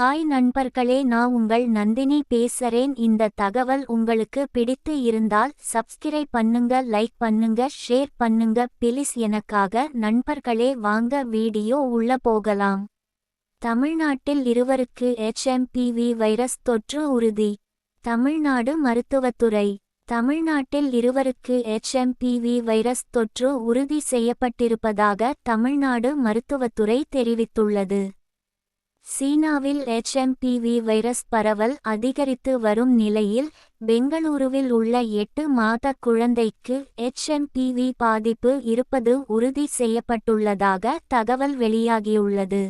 Hi நண்பர்களே நான் உங்கள் நந்தினி பேசுறேன். இந்த தகவல் உங்களுக்கு பிடித்து இருந்தால் சப்ஸ்கிரைப் பண்ணுங்க லைக் பண்ணுங்க ஷேர் பண்ணுங்க. பிலிஸ் எனக்காக நண்பர்களே வாங்க வீடியோ உள்ள போகலாம். தமிழ்நாட்டில் இருவருக்கு ஹெச்எம்பிவி வைரஸ் தொற்று உறுதி. தமிழ்நாடு மருத்துவத்துறை. தமிழ்நாட்டில் இருவருக்கு ஹெச்எம்பிவி வைரஸ் தொற்று உறுதி செய்யப்பட்டிருப்பதாக தமிழ்நாடு மருத்துவத்துறை தெரிவித்துள்ளது. சீனாவில் எச்எம்பிவி வைரஸ் பரவல் அதிகரித்து வரும் நிலையில் பெங்களூருவில் உள்ள எட்டு மாத குழந்தைக்கு எச்எம்பிவி பாதிப்பு இருப்பது உறுதி செய்யப்பட்டுள்ளதாக தகவல் வெளியாகியுள்ளது.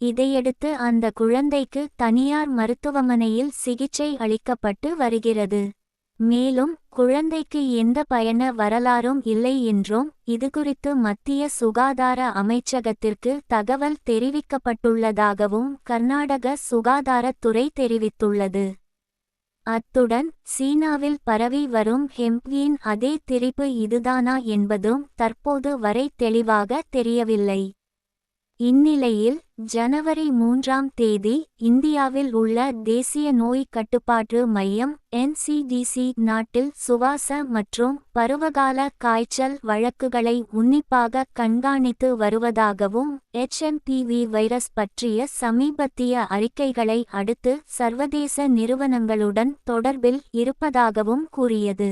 இதையடுத்து அந்த குழந்தைக்கு தனியார் மருத்துவமனையில் சிகிச்சை அளிக்கப்பட்டு வருகிறது. மேலும் குழந்தைக்கு எந்த பயண வரலாறும் இல்லை என்றும் இதுகுறித்து மத்திய சுகாதார அமைச்சகத்திற்கு தகவல் தெரிவிக்கப்பட்டுள்ளதாகவும் கர்நாடக சுகாதாரத்துறை தெரிவித்துள்ளது. அத்துடன் சீனாவில் பரவி வரும் ஹெம்ப்வின் அதே திரிப்பு இதுதானா என்பதும் தற்போது வரை தெளிவாக தெரியவில்லை. இந்நிலையில் ஜனவரி மூன்றாம் தேதி இந்தியாவில் உள்ள தேசிய நோய் கட்டுப்பாட்டு மையம் என்சிடிசி நாட்டில் சுவாச மற்றும் பருவகால காய்ச்சல் வழக்குகளை உன்னிப்பாக கண்காணித்து வருவதாகவும் எச்எம்பிவி வைரஸ் பற்றிய சமீபத்திய அறிக்கைகளை அடுத்து சர்வதேச நிறுவனங்களுடன் தொடர்பில் இருப்பதாகவும் கூறியது.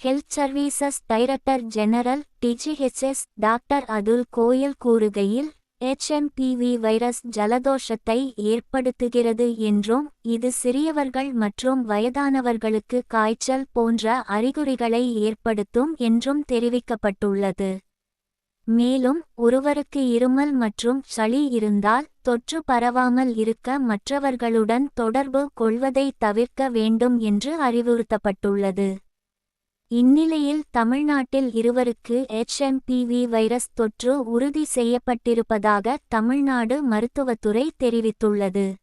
Health services director general DGHS doctor Atul Goyal கூறுகையில் ஹெச்எம்பிவி வைரஸ் ஜலதோஷத்தை ஏற்படுத்துகிறது என்றும் இது சிறியவர்கள் மற்றும் வயதானவர்களுக்கு காய்ச்சல் போன்ற அறிகுறிகளை ஏற்படுத்தும் என்றும் தெரிவிக்கப்பட்டுள்ளது. மேலும் ஒருவருக்கு இருமல் மற்றும் சளி இருந்தால் தொற்று பரவாமல் இருக்க மற்றவர்களுடன் தொடர்பு கொள்வதை தவிர்க்க வேண்டும் என்று அறிவுறுத்தப்பட்டுள்ளது. இந்நிலையில் தமிழ்நாட்டில் இருவருக்கு எச்எம்பிவி வைரஸ் தொற்று உறுதி செய்யப்பட்டிருப்பதாக தமிழ்நாடு மருத்துவத்துறை தெரிவித்துள்ளது.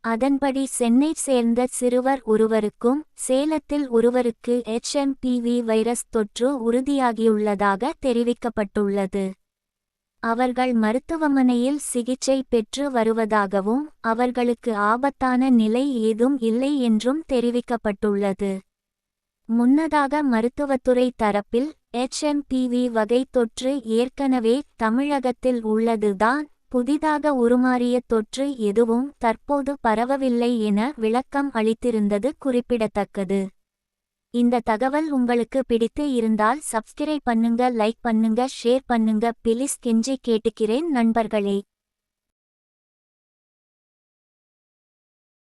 அதன்படி சென்னை சேர்ந்த சிறுவர் ஒருவருக்கும் சேலத்தில் ஒருவருக்கு எச்எம்பிவி வைரஸ் தொற்று உறுதியாகியுள்ளதாக தெரிவிக்கப்பட்டுள்ளது. அவர்கள் மருத்துவமனையில் சிகிச்சை பெற்று வருவதாகவும் அவர்களுக்கு ஆபத்தான நிலை ஏதும் இல்லை என்றும் தெரிவிக்கப்பட்டுள்ளது. முன்னதாக மருத்துவத்துறை தரப்பில் எச்எம்பிவி வகை தொற்று ஏற்கனவே தமிழகத்தில் உள்ளதுதான். புதிதாக உருமாறிய தொற்று எதுவும் தற்போது பரவவில்லை என விளக்கம் அளித்திருந்தது குறிப்பிடத்தக்கது. இந்த தகவல் உங்களுக்கு பிடித்து இருந்தால் சப்ஸ்கிரைப் பண்ணுங்க லைக் பண்ணுங்க ஷேர் பண்ணுங்க. பிளிஸ் கெஞ்சி கேட்டுக்கிறேன் நண்பர்களே.